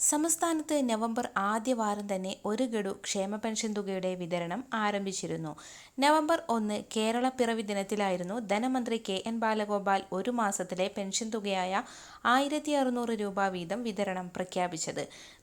സംസ്ഥാനത്ത് നവംബർ ആദ്യ വാരം തന്നെ ഒരു ഗഡു ക്ഷേമ പെൻഷൻ തുകയുടെ വിതരണം ആരംഭിച്ചിരുന്നു. നവംബർ ഒന്ന് കേരള പിറവി ദിനത്തിലായിരുന്നു ധനമന്ത്രി കെ എൻ ബാലഗോപാൽ ഒരു മാസത്തിലെ പെൻഷൻ തുകയായ ആയിരത്തി അറുന്നൂറ് രൂപ വീതം വിതരണം പ്രഖ്യാപിച്ചത്.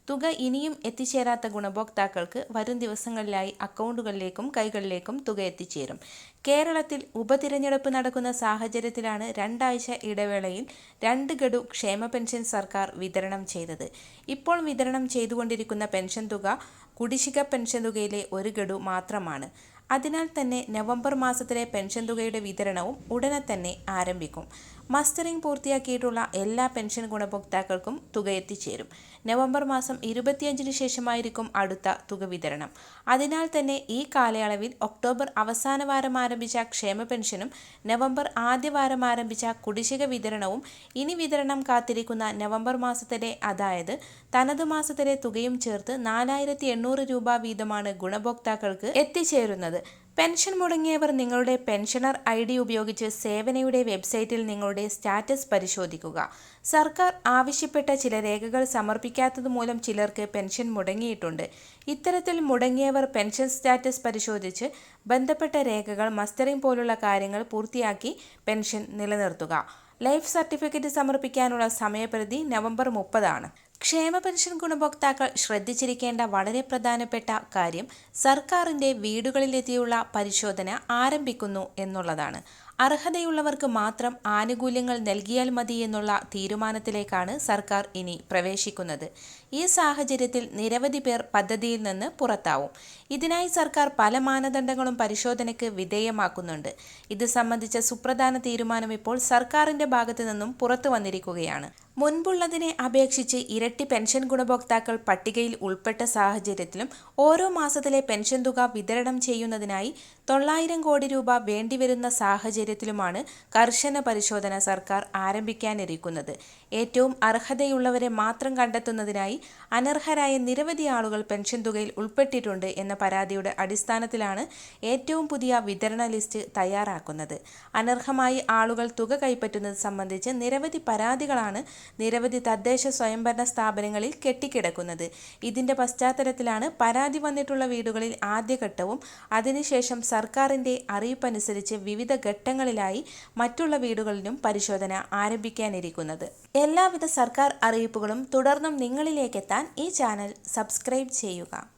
തുക ഇനിയും എത്തിച്ചേരാത്ത ഗുണഭോക്താക്കൾക്ക് വരും ദിവസങ്ങളിലായി അക്കൗണ്ടുകളിലേക്കും കൈകളിലേക്കും തുക എത്തിച്ചേരും. കേരളത്തിൽ ഉപതിരഞ്ഞെടുപ്പ് നടക്കുന്ന സാഹചര്യത്തിലാണ് രണ്ടാഴ്ച ഇടവേളയിൽ രണ്ട് ഗഡു ക്ഷേമ പെൻഷൻ സർക്കാർ വിതരണം ചെയ്തത്. ഇപ്പോൾ വിതരണം ചെയ്തുകൊണ്ടിരിക്കുന്ന പെൻഷൻ തുക കുടിശ്ശിക പെൻഷൻ തുകയിലെ ഒരു ഗഡു മാത്രമാണ്. അതിനാൽ തന്നെ നവംബർ മാസത്തിലെ പെൻഷൻ തുകയുടെ വിതരണവും ഉടനെ തന്നെ ആരംഭിക്കും. മസ്റ്ററിംഗ് പൂർത്തിയാക്കിയിട്ടുള്ള എല്ലാ പെൻഷൻ ഗുണഭോക്താക്കൾക്കും തുക എത്തിച്ചേരും. നവംബർ മാസം ഇരുപത്തിയഞ്ചിന് ശേഷമായിരിക്കും അടുത്ത തുക വിതരണം. അതിനാൽ തന്നെ ഈ കാലയളവിൽ ഒക്ടോബർ അവസാന വാരം ആരംഭിച്ച ക്ഷേമ പെൻഷനും നവംബർ ആദ്യ വാരം ആരംഭിച്ച കുടിശ്ശിക വിതരണവും ഇനി വിതരണം കാത്തിരിക്കുന്ന നവംബർ മാസത്തിലെ അതായത് തനത് മാസത്തിലെ തുകയും ചേർത്ത് നാലായിരത്തി രൂപ വീതമാണ് ഗുണഭോക്താക്കൾക്ക് എത്തിച്ചേരുന്നത്. പെൻഷൻ മുടങ്ങിയവർ നിങ്ങളുടെ പെൻഷനർ ഐ ഡി ഉപയോഗിച്ച് സേവനയുടെ വെബ്സൈറ്റിൽ നിങ്ങളുടെ സ്റ്റാറ്റസ് പരിശോധിക്കുക. സർക്കാർ ആവശ്യപ്പെട്ട ചില രേഖകൾ സമർപ്പിക്കാത്തത് മൂലം ചിലർക്ക് പെൻഷൻ മുടങ്ങിയിട്ടുണ്ട്. ഇത്തരത്തിൽ മുടങ്ങിയവർ പെൻഷൻ സ്റ്റാറ്റസ് പരിശോധിച്ച് ബന്ധപ്പെട്ട രേഖകൾ മസ്റ്ററിംഗ് പോലുള്ള കാര്യങ്ങൾ പൂർത്തിയാക്കി പെൻഷൻ നിലനിർത്തുക. ലൈഫ് സർട്ടിഫിക്കറ്റ് സമർപ്പിക്കാനുള്ള സമയപരിധി നവംബർ മുപ്പതാണ്. ക്ഷേമ പെൻഷൻ ഗുണഭോക്താക്കൾ ശ്രദ്ധിച്ചിരിക്കേണ്ട വളരെ പ്രധാനപ്പെട്ട കാര്യം സർക്കാരിന്റെ വീടുകളിലെത്തിയുള്ള പരിശോധന ആരംഭിക്കുന്നു എന്നുള്ളതാണ്. അർഹതയുള്ളവർക്ക് മാത്രം ആനുകൂല്യങ്ങൾ നൽകിയാൽ മതി എന്നുള്ള തീരുമാനത്തിലേക്കാണ് സർക്കാർ ഇനി പ്രവേശിക്കുന്നത്. ഈ സാഹചര്യത്തിൽ നിരവധി പേർ പദ്ധതിയിൽ നിന്ന് പുറത്താവും. ഇതിനായി സർക്കാർ പല മാനദണ്ഡങ്ങളും പരിശോധനയ്ക്ക് വിധേയമാക്കുന്നുണ്ട്. ഇത് സംബന്ധിച്ച സുപ്രധാന തീരുമാനം ഇപ്പോൾ സർക്കാരിന്റെ ഭാഗത്തു നിന്നും പുറത്തു വന്നിരിക്കുകയാണ്. മുൻപുള്ളതിനെ അപേക്ഷിച്ച് ഇരട്ടി പെൻഷൻ ഗുണഭോക്താക്കൾ പട്ടികയിൽ ഉൾപ്പെട്ട സാഹചര്യത്തിലും ഓരോ മാസത്തിലെ പെൻഷൻ തുക വിതരണം ചെയ്യുന്നതിനായി തൊള്ളായിരം കോടി രൂപ വേണ്ടിവരുന്ന സാഹചര്യത്തിലുമാണ് കർശന പരിശോധന സർക്കാർ ആരംഭിക്കാനിരിക്കുന്നത്. ഏറ്റവും അർഹതയുള്ളവരെ മാത്രം കണ്ടെത്തുന്നതിനായി അനർഹരായ നിരവധി ആളുകൾ പെൻഷൻ തുകയിൽ ഉൾപ്പെട്ടിട്ടുണ്ട് എന്ന പരാതിയുടെ അടിസ്ഥാനത്തിലാണ് ഏറ്റവും പുതിയ വിതരണ ലിസ്റ്റ് തയ്യാറാക്കുന്നത്. അനർഹമായി ആളുകൾ തുക കൈപ്പറ്റുന്നത് സംബന്ധിച്ച് നിരവധി പരാതികളാണ് നിരവധി തദ്ദേശ സ്വയംഭരണ സ്ഥാപനങ്ങളിൽ കെട്ടിക്കിടക്കുന്നത്. ഇതിന്റെ പശ്ചാത്തലത്തിലാണ് പരാതി വന്നിട്ടുള്ള വീടുകളിൽ ആദ്യഘട്ടവും അതിനുശേഷം സർക്കാരിന്റെ അറിയിപ്പനുസരിച്ച് വിവിധ ഘട്ടങ്ങളിലായി മറ്റുള്ള വീടുകളിലും പരിശോധന ആരംഭിക്കാനിരിക്കുന്നത്. എല്ലാവിധ സർക്കാർ അറിയിപ്പുകളും തുടർന്നും നിങ്ങളിലേക്കെത്താൻ ഈ ചാനൽ സബ്സ്ക്രൈബ് ചെയ്യുക.